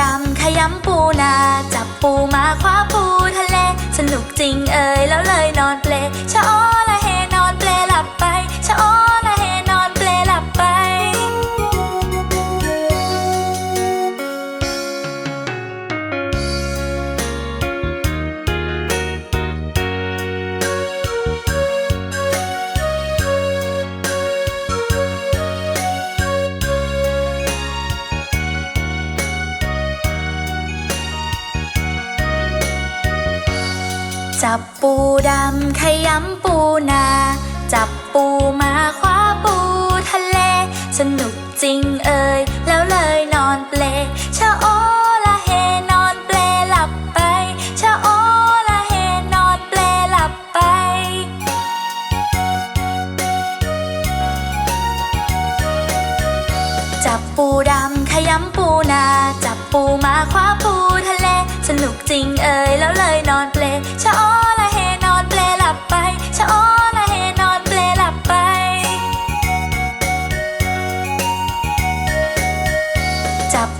ดำขยำปูนา จับปูมาคว้าปูทะเล สนุกจริงเอ่ยแล้วเลยนอนเปลชะอ้อ จับปูดำขยำปูนา จับปูมาคว้าปูทะเล สนุกจริงเอ่ยแล้วเลยนอนเปลชะโอละเฮนอนเปลหลับไปชะโอละเฮนอนเปลหลับไป จับปูดำขยำปูนา จับปูมาคว้าปูทะเล สนุกจริงเอ่ย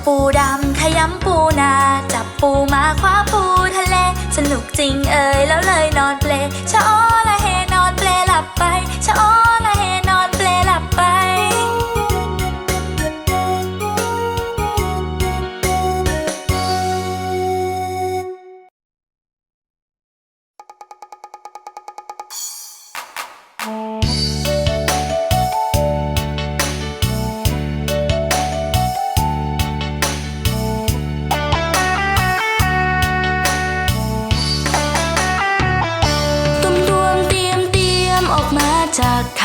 ปูดำขยำปูนา จับปูมาคว้าปูทะเล สนุกจริงเอ่ยแล้วเลยนอนเปลชะโอละเฮนอนเปลหลับไปชะโอ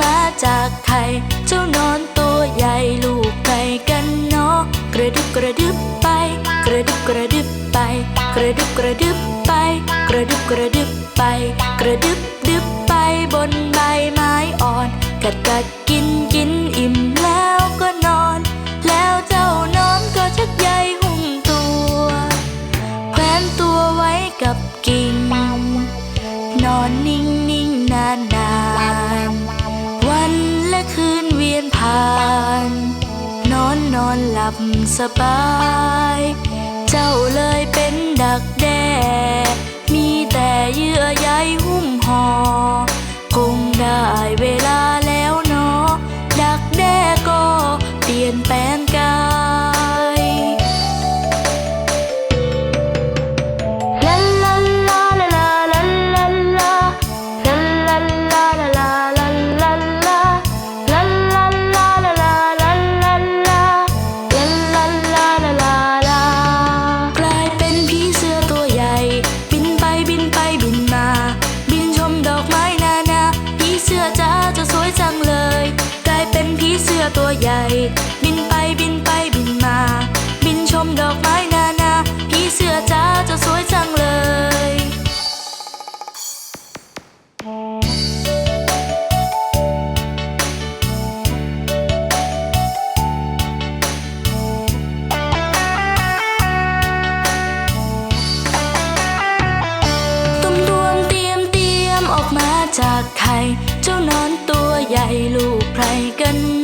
มาจากไข่เจ้านอนตัวใหญ่ลูกไก่กันเนาะกระดึบกระดึบไป กระดึบกระดึบไป กระดึบกระดึบไป กระดึบกระดึบไป กระดึบดึบไปบนใบไม้อ่อนกัดกัด อนนอนหลับสบาย เจ้าเลยเป็นดักแด้มีแต่เยื่อใยหุ้มห่อคงได้เวลาือตัวใหญ่ บินไปบินไปบินมา บินชมดอกไม้นานาผีเสื้อจ้าจะสวยจังเลยตุ้มตวมเตรียมเตรียมออกมาจากไข่เจ้านอนตัวใหญ่ลูกใครกันน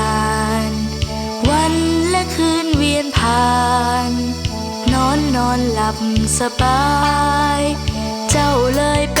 คืนเวียนผ่าน นอนนอนหลับสบาย เจ้าเลยเป็น